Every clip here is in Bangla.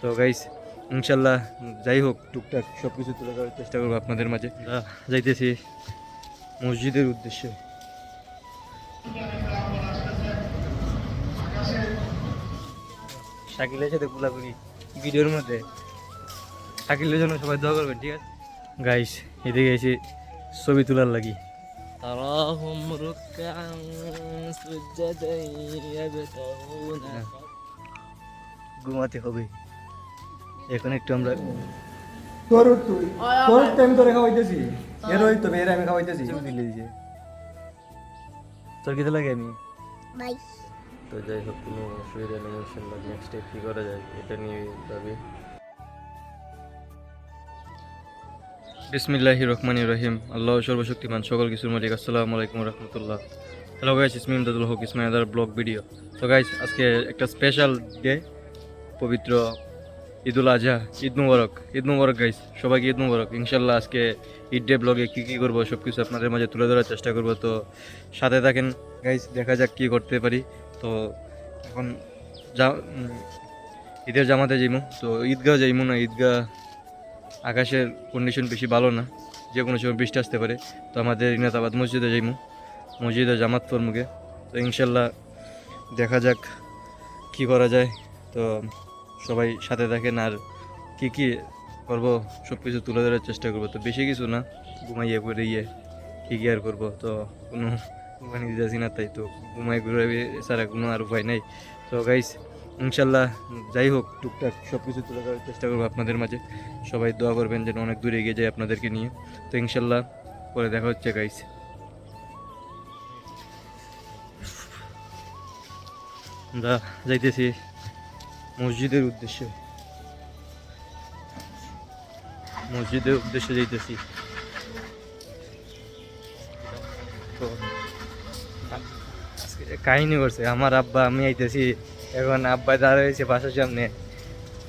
তো গাইস ইনশাল্লাহ যাই হোক টুকটাক সব কিছু তুলে ধরার চেষ্টা করবো আপনাদের মাঝে আমরা যাইতেছি মসজিদের উদ্দেশ্যে শাকিলের সাথে গোলাগুলি ভিডিওর মধ্যে শাকিলের জন্য সবাই দোয়া করবেন ঠিক আছে গাইস এদিকে এসে ছবি তোলার লাগি تراهم ركعا سجدا يبتغون ঘুমাতে হবে। এখন একটু আমরা তোর তুই। তোর টাইম তোরে খাওয়াইতেছি। এর ওই তো এর আমি খাওয়াইতেছি। দিলে দিছে তোর লাগে আমি? বাই। তো যাই হোক কোনো অসুবিধা নেই ইনশাল্লাহ নেক্সট ডে কী করা যায় এটা নিয়ে যাবে বিসমিল্লাহ রহমান রহিম। আল্লাহ সর্বশক্তিমান সকল কিছুর মালিক। আসসালামু আলাইকুম রহমতুল্লাহ। Hello guys it's me Imdadul Haque it's my other vlog video তো গাইস আজকে একটা স্পেশাল ডে পবিত্র ঈদুল আজহা, ঈদ মুবারক ঈদ মুবারক গাইস সবাইকে ঈদ মুবারক। ইনশাল্লাহ আজকে ঈদ ডে ব্লগে কী কী করব সব কিছু আপনাদের মাঝে তুলে ধরার চেষ্টা করব। তো সাথে থাকেন গাইস দেখা যাক কী করতে পারি। তো এখন যা ঈদের জামাতে যাইমু। তো ঈদগাহ যাইমু না, ঈদগাহ আকাশের কন্ডিশন বেশি ভালো না। যে কোনো সময় বৃষ্টি আসতে পারে। তো আমাদের ইনাতাবাদ মসজিদে যাইমু। মসজিদে জামাত ফরমুকে তো ইনশাল্লাহ দেখা যাক কি করা যায়। তো সবাই সাথে থাকেন আর কি কি করব, সব কিছু তুলে ধরার চেষ্টা করব। তো বেশি কিছু না, ঘুমাইয়ে করে ইয়ে কী কি আর করব? তো কোনো ঘুমানি দিতেছি না, তাই তো ঘুমাই ঘুরে ছাড়া কোনো আর উপায় নাই। তো গাইস ইনশাল্লাহ যাই হোক, টুকটাক সব কিছু তুলে ধরার চেষ্টা করব আপনাদের মাঝে। সবাই দোয়া করবেন যেন অনেক দূরে এগিয়ে যায় আপনাদেরকে নিয়ে। তো ইনশাল্লাহ পরে দেখা হচ্ছে গাইস আমরা যাইতেছি। মসজিদের উদ্দেশ্যে। মসজিদের উদ্দেশ্যে যাইতেছি। তো কাহিনী করছে, আমার আব্বা, আমি আইতেছি, এখন আব্বা দাঁড়া হয়েছে বাসার সামনে।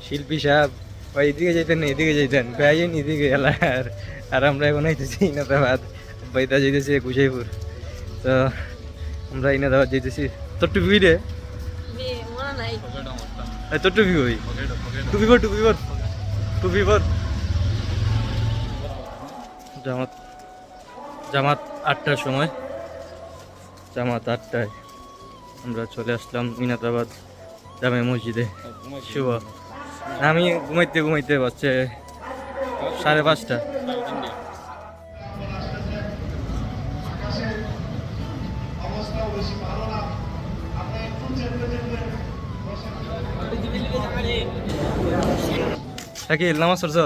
শিল্পী সাহেব ওই এদিকে যাইতেন না, এদিকে যাইতেন। ভাইয়েন এদিকে আর আর আমরা এখন আইতেছি ইনাদাবাদ। আব্বা ইদা যাইতেছি কুশাইপুর। তো, আমরা ইনাদাবাদ যাইতেছি। তোর টুপি রে মনে নাই এই তোর টুপি কই টুপি পর টুপি পর টুপি পর জামাত জামাত আটটার সময়। জামাত আটটায় আমরা চলে আসলাম মিনাতাবাদ জামে মসজিদে। শুভ। আমি ঘুমাইতে ঘুমাইতে বাচ্চে সাড়ে পাঁচটা। শাকিল নামাজ পড়ছ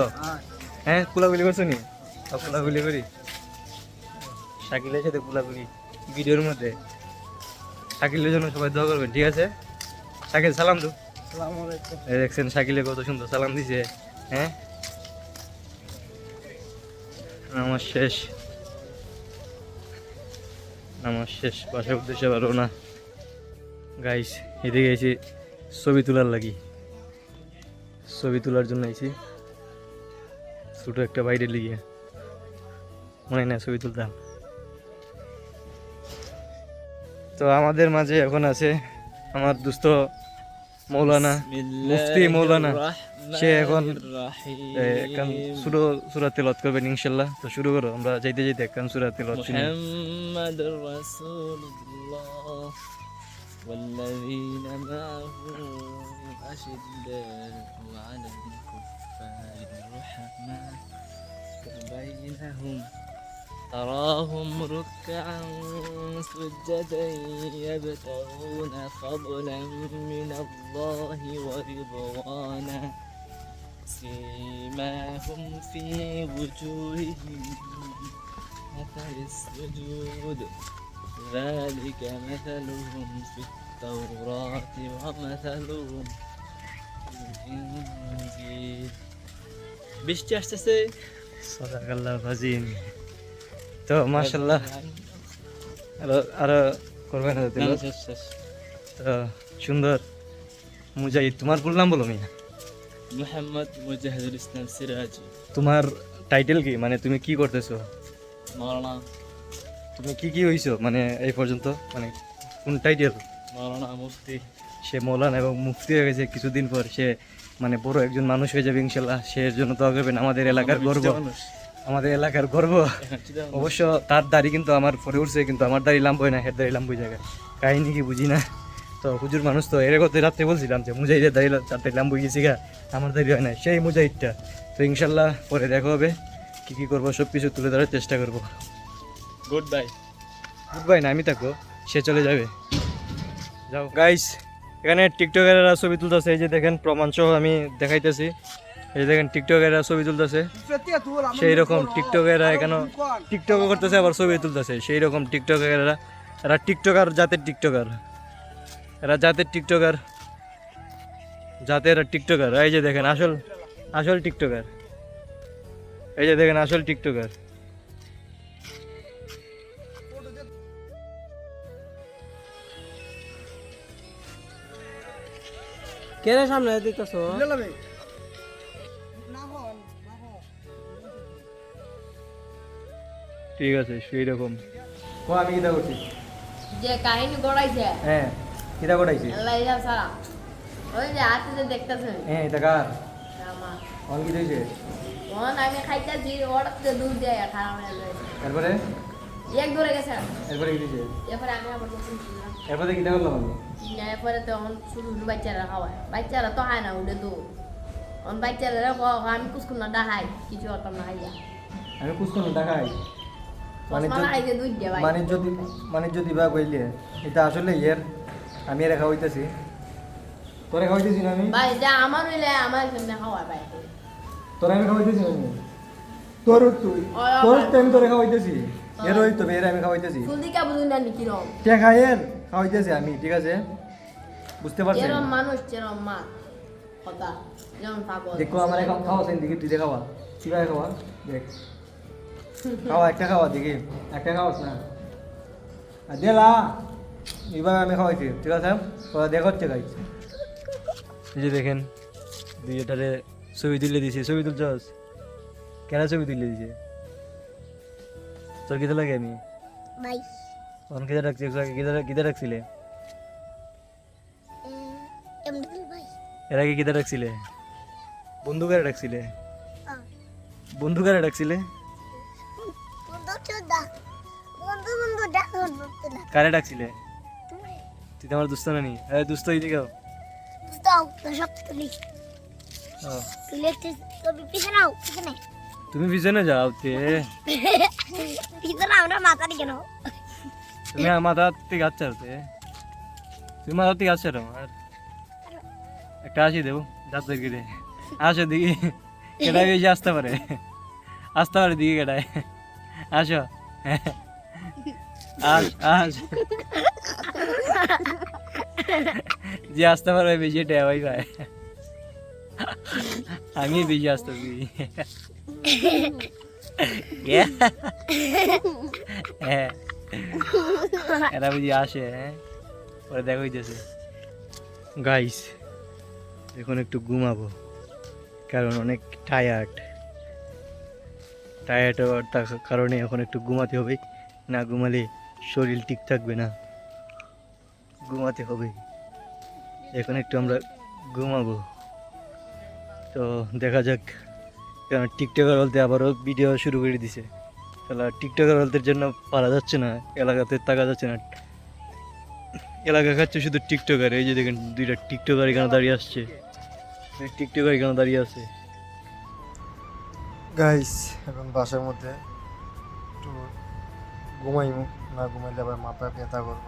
হ্যাঁ। কুলাগুলি করছ নি? সব কুলাগুলি করি। শাকিলের সাথে কুলাগুলি ভিডিওর মধ্যে। শাকিলের জন্য সবাই দোয়া করবেন ঠিক আছে? শাকিল সালাম তো দেখছেন শাকিলে কত সুন্দর সালাম দিছে হ্যাঁ? নামাজ শেষ। নামাজ শেষ বাসার উদ্দেশ্যে পারো না। গাইস এদিকে এসে ছবি তোলার লাগি। ছবি তোলার জন্য আইছি। ছোটো একটা বাইরে লিগে। মনে না ছবি তুলতাম। তো আমাদের মাঝে এখন আছে আমার দুস্থ মৌলানা, মুফতি মৌলানা। সে এখন একখান সুরো সুরা তেলত করবেন ইনশাল্লাহ। তো শুরু করো, আমরা যাইতে যাইতে একখান সুরা তেলত والذين معه أشداء على الكفار رحماء بينهم تراهم ركعا سجدا يبتغون فضلا من الله ورضوانا. سيماهم في وجوههم مثل السجود. ذلك مثلهم في التوراة ومثلهم في الإنجيل বৃষ্টি আসতেছে সদাকাল্লাহ ফাজিম তো মাশাল্লাহ আরো আরো করবেন না না, তেলত? শেষ, শেষ। তো সুন্দর মুজাহিদ তোমার ফুল নাম বলো মিয়া মোহাম্মদ মুজাহিদুল ইসলাম সিরাজি তোমার টাইটেল কি মানে তুমি কি করতেছো মৌলানা তুমি কি কি হইছো মানে এই পর্যন্ত মানে কোন টাইটেল মৌলানা মুফতি। সে মৌলানা এবং মুফতি হয়ে গেছে কিছুদিন পর। সে মানে বড় একজন মানুষ হয়ে যাবে ইনশাল্লাহ। সে এর জন্য দোয়া করবেন। আমাদের এলাকার গর্ব। আমাদের এলাকার গর্ব। অবশ্য তার দাড়ি কিন্তু আমার পরে উঠছে কিন্তু আমার দাড়ি লাম্ব হয় না হের দাড়ি লাম্ব জায়গায়। কাহিনী কি বুঝি না। তো হুজুর মানুষ তো এর কথা রাত্রে বলছিলাম যে মুজাহিদের দাড়ি চারটে লাম্ব গেছি গা আমার দাড়ি হয় না। সেই মুজাহিদটা। তো ইনশাল্লাহ পরে দেখা হবে। কি কি করব সব কিছু তুলে ধরার চেষ্টা করব। গুড বাই গুড বাই না আমি থাকব। সে চলে যাবে। যাও। গাইস এখানে টিকটকারেরা ছবি তুলতেছে, এই যে দেখেন প্রমাণ সহ আমি দেখাইতেছি। এই দেখেন টিকটকারেরা ছবি তুলতেছে। সেই রকম টিকটকেরা এখানে টিকটকও করতেছে, আবার ছবি তুলতেছে। সেই রকম টিকটকেরা এরা টিকটকার জাতের টিকটকার। এরা জাতের টিকটকার। জাতের টিকটকার। এই যে দেখেন, আসল আসল টিকটকার। এই যে দেখেন, আসল টিকটকার। কেরে সামনে দিতেছ? ঠিক আছে সেই রকম। ও আমি কিতা করছি? যে কাহিনী গড়াইছে। হ্যাঁ কিতা করাইছি আল্লাহ ইয়া সারা ওই যে হাতে যে দেখতেছেন। হ্যাঁ এটা কার? আমার। অন কি মন আমি খাইতেছি ওটা তো দুধ দেয় খারাপ হয়ে যায় এরপরে? এক ধরে গেছে। এরপরে কি দিয়েছে? এরপরে আমি আবার নতুন কিনলাম এরপরে কিতা করলাম আমি কিনে এরপরে তো এখন শুধু শুধু বাচ্চারা খাওয়ায়। বাচ্চারা তো না উঠে তো। বাচ্চারা আমি কুসকুন না ডাহাই কিছু না আমি মানে মানে যদি মানে যদি বা কইলে এটা আসলে ইয়ের। আমি রেখা হইতেছি তোরে খাওয়াইতেছি না আমি? ভাই যা আমার হইলে আমার কেমনে খাওয়ায় ভাই। তোরে আমি খাওয়াইতেছি না আমি? তোর তুই। তোর টাইম তোরে খাওয়াইতেছি। এর ওই তো এর আমি খাওয়াইতেছি। ফুল দিকা বুঝুন না নি কিরম। কে খাইয়ের খাওয়াইতেছি আমি ঠিক আছে? বুঝতে পারছেন? যেরম মানুষ যেরম মা। কথা। যেমন পাগল। দেখো আমার এখন খাওয়া সেন দেখি তুই খাওয়া। কীভাবে খাওয়া? দেখ। খাওয়া একটা খাওয়া দেখি। একটা খাওয়াস না? আর দেলা এইভাবে আমি খাওয়াইছি ঠিক আছে? তোরা দেখাচ্ছে গাই এই যে দেখেন দুইটারে ছবি তুলে দিছি। ছবি তুলছস? কেন ছবি তুলে দিছে? তোর কিতে লাগে আমি? ভাই কিতে রাখছি কিতে কিতে রাখছিলে এর আগে কিতে রাখছিলে রাখছিলে বন্ধুকারে রাখছিলে বন্ধু বন্ধু বন্ধু ডাকো না কারে ডাকছিলে? তুই তো আমার দুস্ত না নি হ্যাঁ দুস্ত এদিকে আও। দাও তো সব তুমি পিছনে পিছনে তুমি পিছনে যাও তে পিছনে আমরা মাথা দিকে নাও তুমি আমার মাথা থেকে হাত ছাড়তে তুমি মাথা থেকে হাত ছাড়ো আর একটা আসি দেবো যাত গিয়ে আসো দিকে কেটাই বেশি আসতে পারে আসতে পারে দিকে কেটায় আসো আস আস যে আসতে পারবে বেশি টেয়াই পায় আমি বেশি আসতেছি হ্যাঁ এরা বুঝি আসে হ্যাঁ? পরে দেখা হইতেছে। গাইস এখন একটু ঘুমাবো, কারণ অনেক টায়ার্ড টায়ার্ড হওয়ার কারণে এখন একটু ঘুমাতে হবে, না ঘুমালে শরীর ঠিক থাকবে না। ঘুমাতে হবে। এখন একটু আমরা ঘুমাবো। তো দেখা যাক। টিকটকার বলতে আবারও ভিডিও শুরু করে দিছে। তাহলে টিকটকার বলতে জন্য পারা যাচ্ছে না, এলাকাতে তাকা যাচ্ছে না। এলাকা খাচ্ছে শুধু টিকটকার, এই যে দেখেন দুইটা টিকটকার এখানে দাঁড়িয়ে আসছে। টিকটকার এখানে দাঁড়িয়ে আছে। গাইস এখন বাসার মধ্যে একটু ঘুমাইমু, না ঘুমাইলে আবার মাথা ব্যথা করব।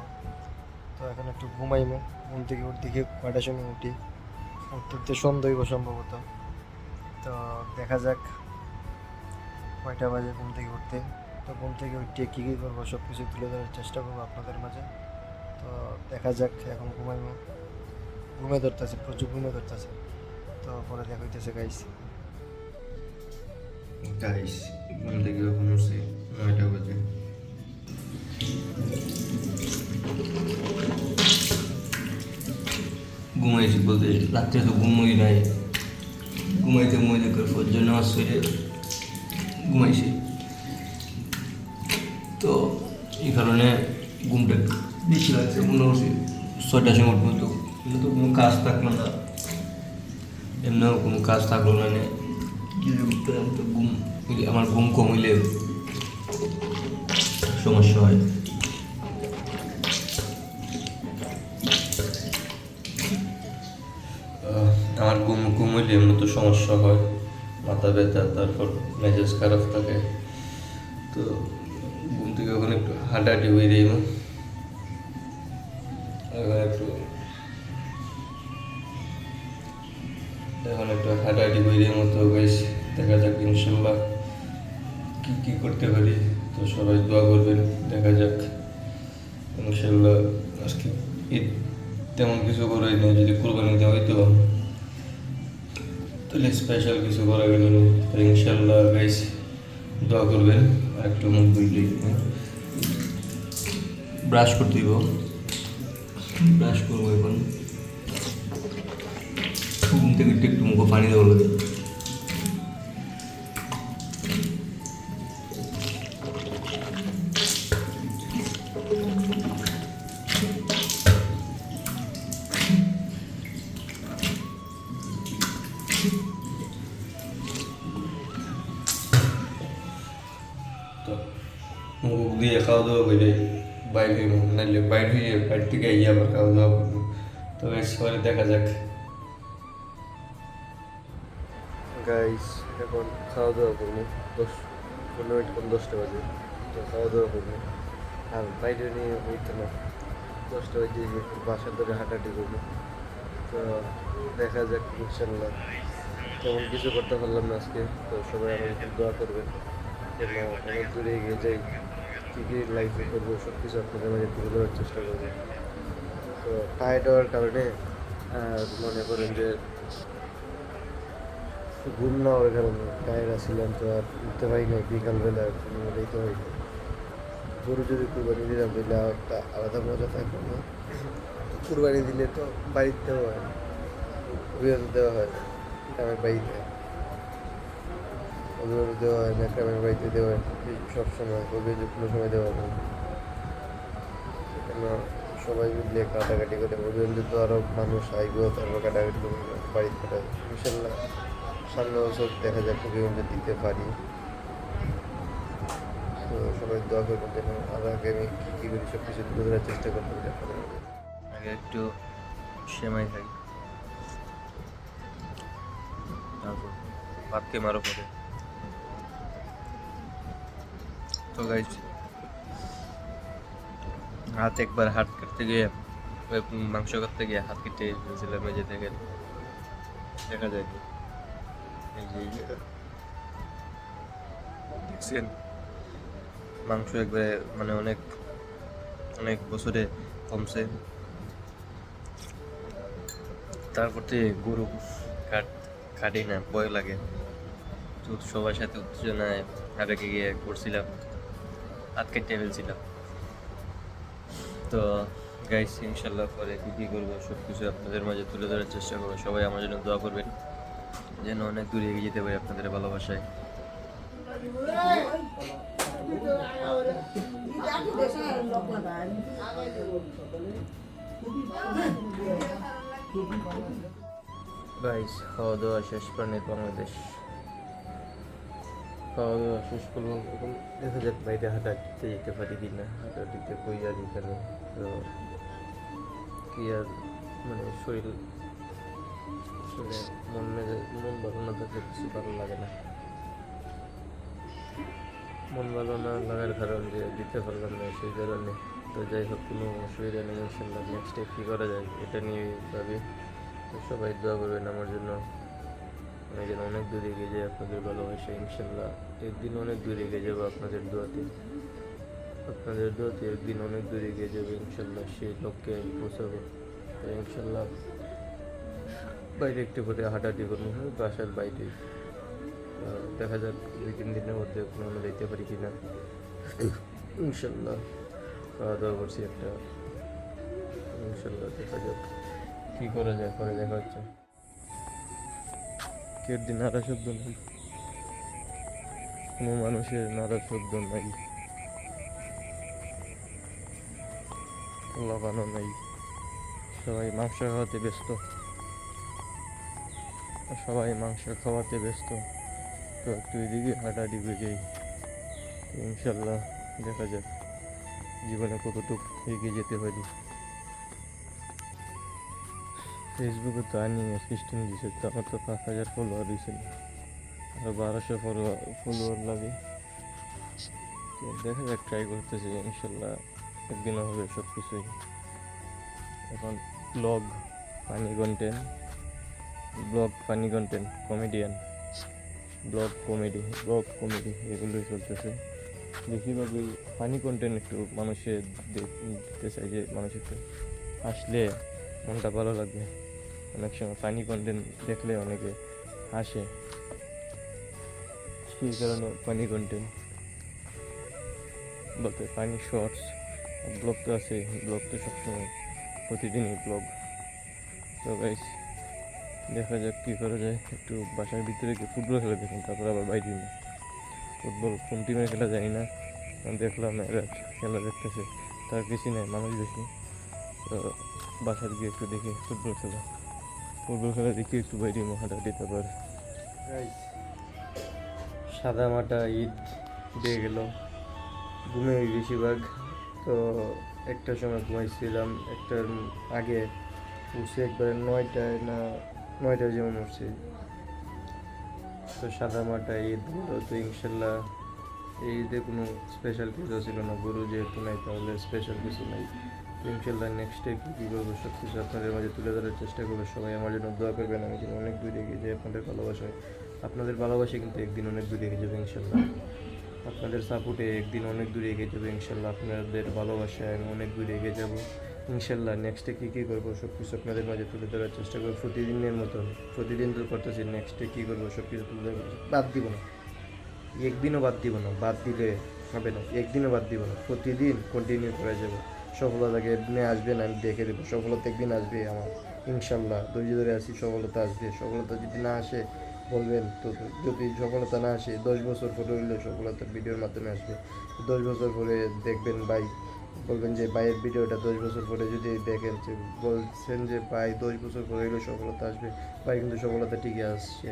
তো এখন একটু ঘুমাইমু, ঘুম থেকে উঠ দিকে কয়টার সময় উঠি। উঠতে উঠতে হইব সম্ভবত। তো দেখা যাক কয়টা বাজে ঘুম থেকে উঠতে। তো ঘুম থেকে উঠতে কী কী করব সব কিছু তুলে ধরার চেষ্টা করব আপনাদের মাঝে। তো দেখা যাক, এখন ঘুমাইমু ঘুমে ধরতেছে, প্রচুর ঘুমে ধরতেছে। তো পরে দেখা হইতেছে গাইস গাইস ঘুম থেকে নয়টা বাজে। ঘুমাইছি বলতে, রাত্রে তো ঘুমই নাই। ঘুমাইতে ঘুমাইতে করে ফজর নামাজ পড়ে ঘুমাইছি। তো এই কারণে ঘুমটা বেশি লাগছে, মনে ছয়টার সময় উঠবো তো। কিন্তু কোনো কাজ থাকল না। এমনিও কোনো কাজ থাকল না নে। কিছু করতে হবে তো ঘুম আমার ঘুম কম হইলে সমস্যা হয়। আমার ঘুম ঘুম হইলে এমনি তো সমস্যা হয়, মাথা ব্যথা, তারপর মেজাজ খারাপ থাকে। তো ঘুম থেকে ওখানে একটু হাঁটাহাঁটি হয়ে যাই একটু এখন একটু হাঁটাহাঁটি বইয়ের মতো বেশ দেখা যাক, ইনশাল্লাহ কি কি করতে পারি। তো সবাই দোয়া করবেন, দেখা যাক। ইনশাল্লাহ আজকে ঈদ তেমন কিছু করাই নেই, যদি কোরবানি দেওয়া হইতো তাহলে স্পেশাল কিছু করা গেল ইনশাল্লাহ গাইস দোয়া করবেন। একটু মুখ বুঝলি ব্রাশ করতে দিব। ব্রাশ করব এখন। ঘুম থেকে একটু মুখে পানি দেওয়া লাগে করে বাইরে হইব নাহলে বাইরে হয়ে বাড়ি থেকে আইয়া আবার খাওয়া দাওয়া করব। তো সবাই দেখা যাক। গাইস এখন খাওয়া দাওয়া করব। দশ, পনেরো মিনিট কম দশটা বাজে। তো খাওয়া দাওয়া করব। আর বাইরে নিয়ে হইতো না। দশটা বাজে একটু বাসার ধরে হাঁটাহাঁটি করব। তো দেখা যাক, ইনশাল্লাহ। তেমন কিছু করতে পারলাম না আজকে। তো সবাই আমার একটু দোয়া করবেন। অনেক দূরে এগিয়ে যাই। কী কী লাইফে করব সব কিছু আপনাদের মাঝে তুলে ধরার চেষ্টা করব। তো টায়ার্ড হওয়ার কারণে মনে করেন যে ঘুম না হওয়ার কারণে টায়ার্ড আসছিলাম তো আর উঠতে পারি না বিকালবেলা দিতে পারি না গরু যদি কুরবানি দিলাম দিলে একটা আলাদা মজা থাকবে না। কুরবানি দিলে তো বাড়িতে দেওয়া হয় অভিভাবক দেওয়া হয় গ্রামের বাড়িতে। অভিভাবক দেওয়া হয় না গ্রামের বাড়িতে দেওয়া হয়, এই সব সময় অভিযোগ কোনো সময় দেওয়া হয়। কেন সবাই মিলে কাটাকাটি করে অভিযোগ তো আরও মানুষ আইবেও তারপর কাটাকাটি করে বাড়িতে কাটায় ইনশাল্লাহ সামনে বছর দেখা যাক অভিযোগ দিতে পারি। তো সবাই দোয়া করবেন যেন আর আগে আমি কী কী করি সব কিছু তুলে ধরার চেষ্টা করতে পারি আগে একটু সেমাই খাই। তারপর ভাতকে মারো পরে। তো গাইজ হাত একবার হাত কাটতে গিয়ে মাংস কাটতে গিয়ে হাত কেটে ফেলছিলাম দেখা যায় এই যে এই যে। দেখছেন মাংস একবারে মানে অনেক অনেক বছরে কমছে তারপর থেকে গরু কাট কাটি না ভয় লাগে তো সবার সাথে উত্তেজনায় আবেগে গিয়ে করছিলাম হাত কেটে ফেলছিলাম তো গাইস ইনশাল্লাহ পরে কী কী করব সব কিছু আপনাদের মাঝে তুলে ধরার চেষ্টা করব। সবাই আমার জন্য দোয়া করবেন, যেন অনেক দূরে এগিয়ে যেতে পারি আপনাদের ভালোবাসায়। গাইস খাওয়া দাওয়া শেষ, প্রাণের বাংলাদেশ। খাওয়া দাওয়া শেষ করব এখন দেখা যাক বাইরে হাঁটাহাঁটিতে যেতে পারি কি না হাঁটাহাঁটিতে কই আর এখানে তো কি আর মানে শরীর আসলে মন মেজাজ, মন ভালো না থাকলে কিছু ভালো লাগে না। মন ভালো না লাগার কারণ যে দিতে পারলাম না সেই কারণে। তো যাই হোক, কোনো অসুবিধা নেই, ইনশাল্লাহ নেক্সট ডে কী করা যায় এটা নিয়ে ভাবি। সবাই দোয়া করবেন আমার জন্য। যেন অনেক দূরে এগিয়ে যাই আপনাদের ভালোবাসা ইনশাল্লাহ। একদিন অনেক দূরে এগিয়ে যাব আপনাদের দোয়াতে। আপনাদের দোয়াতে একদিন অনেক দূরে এগিয়ে যাবে ইনশাল্লাহ সেই লক্ষ্যে পৌঁছাবো। তো ইনশাল্লাহ বাইরে একটু করে হাঁটাহাঁটি করব হ্যাঁ, বাসার বাইরে। দেখা যাক দুই তিন দিনের মধ্যে কোনো যেতে পারি কি না ইনশাল্লাহ খাওয়া দাওয়া করছি একটা। ইনশাল্লাহ দেখা যাক কী করা যায় পরে দেখা হচ্ছে। কেউ দিন নাড়া শব্দ নেই। কোনো মানুষের নাড়া শব্দ নাই। লাগানো নাই। সবাই মাংস খাওয়াতে ব্যস্ত। সবাই মাংস খাওয়াতে ব্যস্ত। তো একটু এদিকে হাঁটাহাঁটি করে যাই। ইনশাল্লাহ দেখা যাক জীবনে কতটুকু এগিয়ে যেতে পারি। ফেসবুকে তো আর্নিং সিস্টেম দিছে, তো তো পাঁচ হাজার ফলোয়ার দিয়েছিল আরও বারোশো ফলোয়ার ফলোয়ার লাগে। দেখা যাক ট্রাই করতেছি, ইনশাল্লাহ একদিন হবে সব কিছুই এখন vlog funny content vlog funny content comedian vlog comedy vlog comedy এগুলোই চলতেছে। বেশিরভাগই ফানি কন্টেন্ট একটু মানুষের দিতে চাই যে মানুষ একটু হাসলে মনটা ভালো লাগবে। অনেক সময় ফানি কন্টেন্ট দেখলে অনেকে হাসে। সেই কারণে ফানি কন্টেন্ট বলতে ফানি শর্টস ব্লগ তো আছে ব্লগ তো সবসময় প্রতিদিনই ব্লগ তো গাইস দেখা যাক কী করা যায়। একটু বাসার ভিতরে গিয়ে ফুটবল খেলা দেখুন, তারপর আবার বাইরে নিয়ে ফুটবল কোন টিমে খেলা যায় না দেখলাম এরা খেলা দেখতেছে। তার বেশি নেই, মানুষ বেশি। তো বাসার গিয়ে একটু দেখি ফুটবল খেলা। ফুটবল খেলা দেখি একটু বাইরে হাঁটাহাঁটি তারপর সাদা মাটা ঈদ দিয়ে গেল। ঘুমে বেশিরভাগ তো একটার সময় ঘুমাইছিলাম, একটার আগে উঠছি একবারে নয়টায় না, নয়টায় যেমন উঠছি। তো সাদা মাটা ঈদ হলো, তো ইনশাল্লাহ এই ঈদে কোনো স্পেশাল কিছু ছিল না। গরু যেহেতু নাই, তাহলে স্পেশাল কিছু নাই। ইনশাল্লাহ নেক্সট ডে কী করব সব কিছু আপনাদের মাঝে তুলে ধরার চেষ্টা করব। সবাই আমার জন্য দোয়া করবেন, আমি যেন অনেক দূরে এগিয়ে যাই আপনাদের ভালোবাসায়। আপনাদের ভালোবাসা কিন্তু একদিন অনেক দূরে এগিয়ে যাবে ইনশাল্লাহ আপনাদের সাপোর্টে একদিন অনেক দূরে এগিয়ে যাবে ইনশাল্লাহ আপনাদের ভালোবাসায় আমি অনেক দূরে এগিয়ে যাব। ইনশাল্লাহ নেক্সটে কী কী করব সব কিছু আপনাদের মাঝে তুলে ধরার চেষ্টা করব। প্রতিদিনের মতন প্রতিদিন তো করতেছি নেক্সটে কী করব সব কিছু তুলে ধরবো। বাদ দিব না। একদিনও বাদ দিব না, বাদ দিলে হবে না। একদিনও বাদ দিব না। প্রতিদিন কন্টিনিউ করে যাব। সফলতাকে একদিনে আসবে না আমি দেখে দেবো। সফলতা একদিন আসবে আমার, ইনশাল্লাহ। ধৈর্য ধরে আসি সফলতা আসবে। সফলতা যদি না আসে, বলবেন, তো যদি সফলতা না আসে, দশ বছর পরে হইলে সফলতার ভিডিওর মাধ্যমে আসবে। দশ বছর পরে দেখবেন ভাই, বলবেন যে, ভাইয়ের ভিডিওটা দশ বছর পরে যদি দেখেন, যে বলছেন যে, ভাই, দশ বছর পরে হইলে সফলতা আসবে। ভাই, কিন্তু সফলতা ঠিকই আসছে।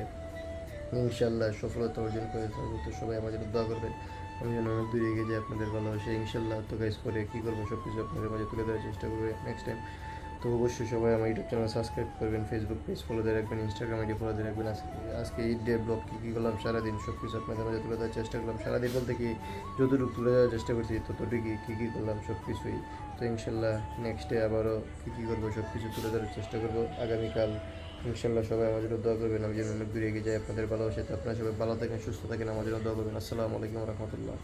ইনশাল্লাহ সফলতা অর্জন করে তো সবাই আমার জন্য দোয়া করবেন। আমি যেন অনেক দূরে এগিয়ে যাই আপনাদের ভালোবাসে ইনশাল্লাহ তো গাইজ করে কী করব সব কিছু আপনাদের মাঝে তুলে দেওয়ার চেষ্টা করবে নেক্সট টাইম তো অবশ্যই সবাই আমার ইউটিউব চ্যানেল সাবস্ক্রাইব করবেন ফেসবুক পেজ ফলো দিয়ে রাখবেন ইনস্টাগ্রাম আইডি ফলো দিয়ে রাখবেন। আজকে ঈদ ডে ব্লগ কী কী করলাম সারাদিন সব কিছু আপনাদের মাঝে তুলে ধরার চেষ্টা করলাম। সারাদিন বলতে কি, যতটুকু তুলে ধরার চেষ্টা করছি, ততটুকুই কী কী করলাম সব কিছুই তো ইনশাল্লাহ নেক্সট ডে আবারও কী কী করব সব কিছু তুলে ধরার চেষ্টা করব। আগামীকাল ইনশাল্লাহ সবাই জন্য দোয়া করবেন, আমি যেন অনেক দূরে এগিয়ে যাই। আপনাদের ভালোবাসাতে আপনারা সবাই ভালো থাকেন, সুস্থ থাকেন জন্য দোয়া করবেন। আসসালামু আলাইকুম রহমতুল্লাহ।